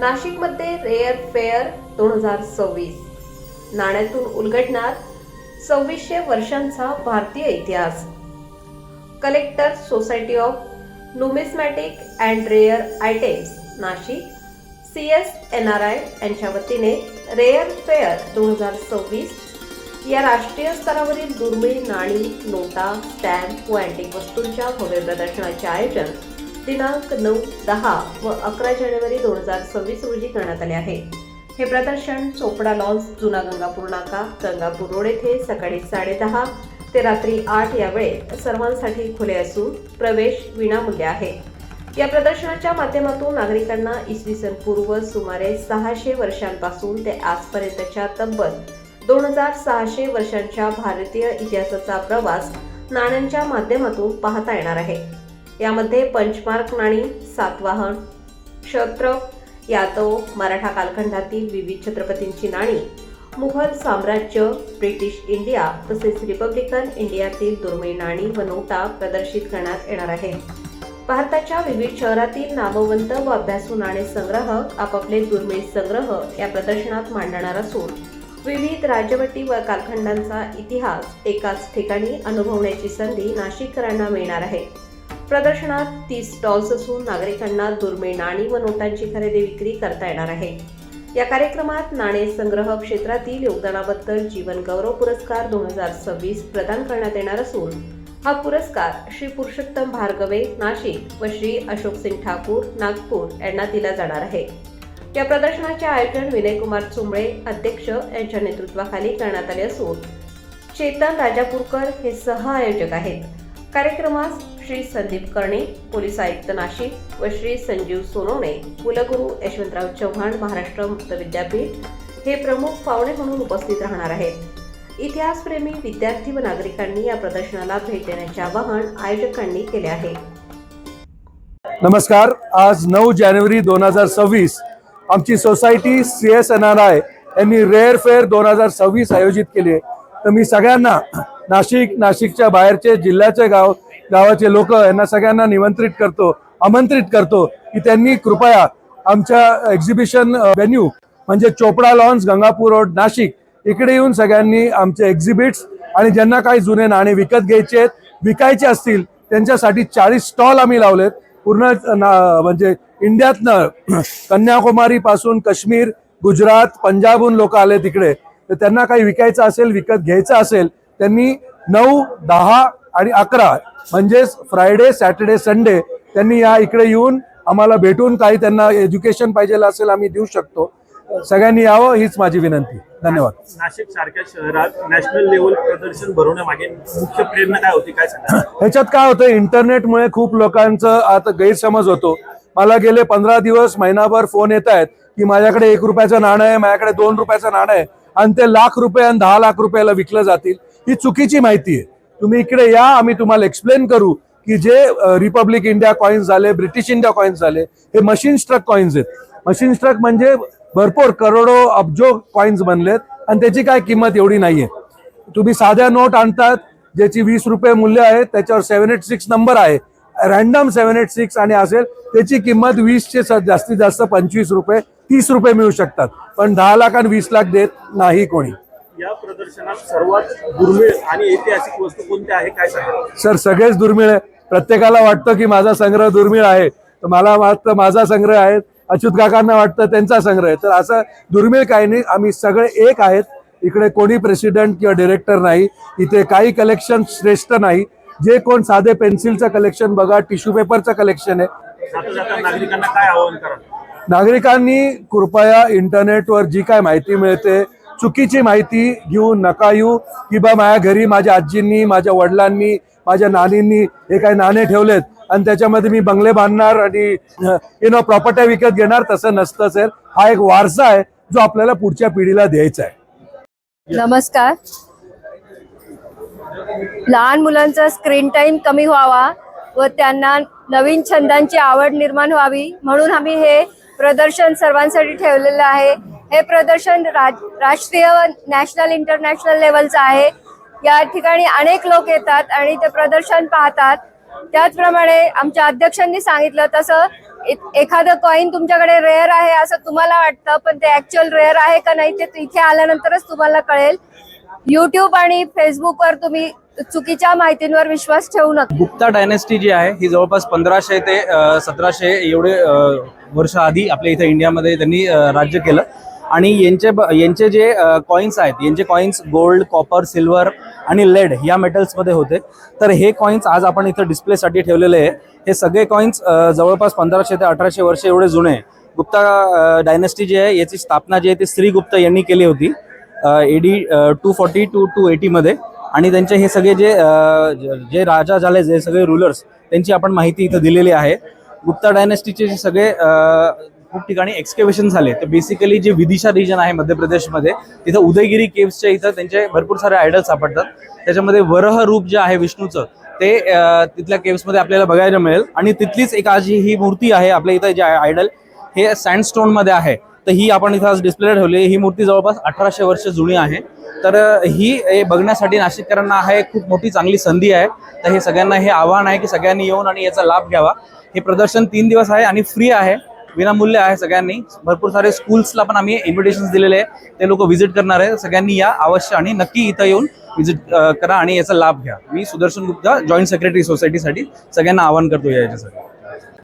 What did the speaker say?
नाशिकमध्ये rare fair दोन हजार सव्वीस. नाण्यातून उलगडणार सव्वीसशे वर्षांचा भारतीय इतिहास. Collector society of numismatic and rare items Nashik. C S N R I यांच्या वतीने रेअर फेअर दोन हजार सव्वीस या राष्ट्रीय स्तरावरील दुर्मिळ नाणी नोटा स्टॅम्प व अँटिक वस्तूंच्या भव्य प्रदर्शनाचे आयोजन दिनांक नऊ दहा व अकरा जानेवारी दोन हजार सव्वीस रोजी करण्यात आले आहे. हे प्रदर्शन चोपडा लॉन्स जुना गंगापूर नाका गंगापूर रोड येथे सकाळी साडेदहा ते रात्री आठ या वेळेत सर्वांसाठी खुले असून प्रवेश विनामूल्य आहे. या प्रदर्शनाच्या माध्यमातून नागरिकांना इसवी सन पूर्व सुमारे सहाशे वर्षांपासून ते आजपर्यंतच्या तब्बल दोन हजार सहाशे वर्षांच्या भारतीय इतिहासाचा प्रवास नाण्यांच्या माध्यमातून पाहता येणार आहे. यामध्ये पंचमार्क नाणी सातवाहन क्षत्र यादव मराठा कालखंडातील विविध छत्रपतींची नाणी मुघल साम्राज्य ब्रिटिश इंडिया तसेच रिपब्लिकन इंडियातील दुर्मिळ नाणी व नोटा प्रदर्शित करण्यात येणार आहे भारताच्या विविध शहरातील नामवंत व अभ्यासू नाणे संग्राहक आपापले दुर्मिळ संग्रह या प्रदर्शनात मांडणार असून विविध राजवटी व कालखंडांचा इतिहास एकाच ठिकाणी अनुभवण्याची संधी नाशिककरांना मिळणार आहे. प्रदर्शनात तीस स्टॉल्स असून नागरिकांना दुर्मिळ नाणी व नोटांची खरेदी विक्री करता येणार आहे. या कार्यक्रमात नाणे संग्रह क्षेत्रातील योगदानाबद्दल जीवन गौरव पुरस्कार दोन हजार सव्वीस प्रदान करण्यात येणार असून हा पुरस्कार श्री पुरुषोत्तम भार्गवे नाशिक व श्री अशोक सिंग ठाकूर नागपूर यांना दिला जाणार आहे. या प्रदर्शनाचे आयोजन विनयकुमार चुंबळे अध्यक्ष यांच्या नेतृत्वाखाली करण्यात आले असून चेतन राजापूरकर हे सह आयोजक आहेत. कार्यक्रमास श्री संदीप कर्णे पोलीस आयुक्त नाशिक व श्री संजीव सोनवणे कुलगुरू यशवंतराव चव्हाण महाराष्ट्र मुक्त विद्यापीठ हे प्रमुख पाहुणे म्हणून उपस्थित राहणार आहेत. इतिहासप्रेमी विद्यार्थी व नागरिकांनी या प्रदर्शनाला भेट देण्याचे आवाहन आयोजकांनी केले आहे. नमस्कार. आज नऊ जानेवारी दोन हजार सव्वीस आमची society C S N R I यांनी रेअर फेअर दोन हजार सव्वीस आयोजित केली आहे. तर मी सगळ्यांना नाशिक नाशिकच्या बाहेरचे जिल्ह्याचे गाव गावाचे लोक यांना सगळ्यांना निमंत्रित करतो आमंत्रित करतो की त्यांनी कृपया आमच्या एक्झिबिशन व्हेन्यू म्हणजे चोपडा लॉन्स गंगापूर रोड नाशिक इकडे येऊन सगळ्यांनी आमचे एक्झिबिट्स आणि ज्यांना काही जुने नाणे विकत घ्यायचे आहेत विकायचे असतील त्यांच्यासाठी चाळीस स्टॉल आम्ही लावलेत. पूर्ण ना- म्हणजे इंडियातनं कन्याकुमारीपासून काश्मीर गुजरात पंजाबहून लोक आले तिकडे तर त्यांना काही विकायचं असेल विकत घ्यायचं असेल त्यांनी नऊ दहा आणि अकरा म्हणजेच फ्रायडे सॅटर्डे संडे त्यांनी या इकडे येऊन आम्हाला भेटून काही त्यांना एज्युकेशन पाहिजे असेल आम्ही देऊ शकतो. सगळ्यांनी यावं हीच माझी विनंती. धन्यवाद. नाशिक सारख्या शहरात नॅशनल लेवल प्रदर्शन भरवण्यामागे मुख्य प्रेरणा काय होती काय ह्याच्यात काय होतं इंटरनेटमुळे खूप लोकांचं आता गैरसमज होतो. मला गेले पंधरा दिवस महिनाभर फोन येत आहेत की माझ्याकडे एक रुपयाचं नाणं आहे माझ्याकडे दोन रुपयाचं नाणं आहे आणि ते लाख रुपये आणि दहा लाख रुपयाला विकलं जातील. ही चुकीची माहिती आहे. तुम्ही इकडे या आम्ही तुम्हाला एक्सप्लेन करू की जे रिपब्लिक इंडिया कॉईन्स झाले ब्रिटिश इंडिया कॉईन्स झाले हे मशीन स्ट्रक कॉईन्स आहेत. मशीन स्ट्रक म्हणजे भरपूर करोडो अब्जो कॉईन्स बनलेत आणि त्याची काय किंमत एवढी नाहीये. तुम्ही साध्या नोट आणतात ज्याची वीस रुपये मूल्य आहे त्याच्यावर सेव्हन एट सिक्स नंबर आहे. रॅन्डम सेव्हन एट सिक्स आणि असेल त्याची किंमत वीसचे जास्तीत जास्त पंचवीस रुपये तीस रुपये मिळू शकतात. पण दहा लाख आणि वीस लाख देत नाही कोणी. प्रदर्शनात सर्वात दुर्मिळ आणि ऐतिहासिक वस्तू कोणत्या आहे? काय सांगा सर सगळेच दुर्मिळ आहे. प्रत्येकाला वाटतं की माझा संग्रह दुर्मिळ आहे. तर मला वाटतं माझा संग्रह आहे. अच्युत काकांना वाटतं त्यांचा संग्रह आहे. तर असं दुर्मिळ काही नाही. आम्ही सगळे एक आहेत. इकडे कोणी प्रेसिडेंट किंवा डिरेक्टर नाही. इथे काही कलेक्शन श्रेष्ठ नाही. जे कोण साधे पेन्सिलचं कलेक्शन बघा टिश्यू पेपरचं कलेक्शन आहे. नागरिकांना काय आवाहन करा नागरिकांनी कृपया इंटरनेटवर जी काय माहिती मिळते चुकीची माहिती घेऊ नका येऊ. की बा माझ्या घरी माझ्या आजींनी माझ्या वडिलांनी माझ्या नानींनी हे काही नाणे ठेवलेत आणि त्याच्यामध्ये मी बंगले बांधणार आणि यु नो प्रॉपर्ट्या विकत घेणार तसं नसतं सर हा एक वारसा आहे जो आपल्याला पुढच्या पिढीला द्यायचा आहे. नमस्कार. लहान मुलांचा स्क्रीन टाइम कमी व्हावा व त्यांना नवीन छंदांची आवड निर्माण व्हावी म्हणून आम्ही हे प्रदर्शन सर्वांसाठी ठेवलेलं आहे. हे प्रदर्शन राज राष्ट्रीय व नॅशनल इंटरनॅशनल लेवलचं आहे. या ठिकाणी अनेक लोक येतात आणि ते प्रदर्शन पाहतात. त्याचप्रमाणे आमच्या अध्यक्षांनी सांगितलं तसं एखादं कॉईन तुमच्याकडे रेअर आहे असं तुम्हाला वाटतं पण ते ऍक्च्युअल रेअर आहे का नाही ते इथे आल्यानंतरच तुम्हाला कळेल. युट्यूब आणि फेसबुकवर तुम्ही चुकीच्या माहितींवर विश्वास ठेवू नका. गुप्ता डायनेस्टी जी आहे ही जवळपास पंधराशे ते सतराशे एवढे वर्ष आधी आपल्या इथे इंडियामध्ये त्यांनी राज्य केलं. आणि यांचे ब- यांचे जे कॉईन्स आहेत यांचे कॉईन्स गोल्ड कॉपर सिल्वर आणि लेड या मेटल्समध्ये होते. तर हे कॉईन्स आज आपण इथं डिस्प्लेसाठी ठेवलेले आहे. हे सगळे कॉईन्स जवळपास पंधराशे ते अठराशे वर्ष एवढे जुने गुप्ता डायनेस्टी जी आहे याची स्थापना जी आहे ती स्त्री गुप्ता यांनी केली होती A D two forty to two एटीमध्ये आणि त्यांचे हे सगळे जे जे राजा झाले जे सगळे रुलर्स त्यांची आपण माहिती इथं दिलेली आहे. गुप्ता डायनेस्टीचे जे सगळे खूप ठिकाणी एक्सकेवेशन झाले. तर बेसिकली जे विदिशा रिजन आहे मध्य प्रदेशमध्ये तिथं उदयगिरी केव्सच्या इथं त्यांचे भरपूर सारे आयडल सापडतात. त्याच्यामध्ये वरह रूप जे आहे विष्णूचं ते तिथल्या केव्समध्ये आपल्याला बघायला मिळेल. आणि तिथलीच एक आज ही मूर्ती आहे आपल्या इथं जे आयडल हे सँडस्टोनमध्ये आहे. तर ही आपण इथं आज डिस्प्ले ठेवली ही मूर्ती जवळपास अठराशे वर्ष जुनी आहे. तर ही हे बघण्यासाठी नाशिककरांना हा एक खूप मोठी चांगली संधी आहे. तर हे सगळ्यांना हे आव्हान आहे की सगळ्यांनी येऊन आणि याचा लाभ घ्यावा. हे प्रदर्शन तीन दिवस आहे आणि फ्री आहे. विनामूल्य आहे सगळ्यांनी. भरपूर सारे स्कूल्सला पण आम्ही इन्व्हिटेशन दिलेले आहे. ते लोक व्हिजिट करणार आहे. सगळ्यांनी या अवश्य आणि नक्की इथं येऊन व्हिजिट करा आणि याचा लाभ घ्या. मी सुदर्शन गुप्ता जॉईंट सेक्रेटरी सोसायटीसाठी सगळ्यांना आवाहन करतो याच्यासाठी.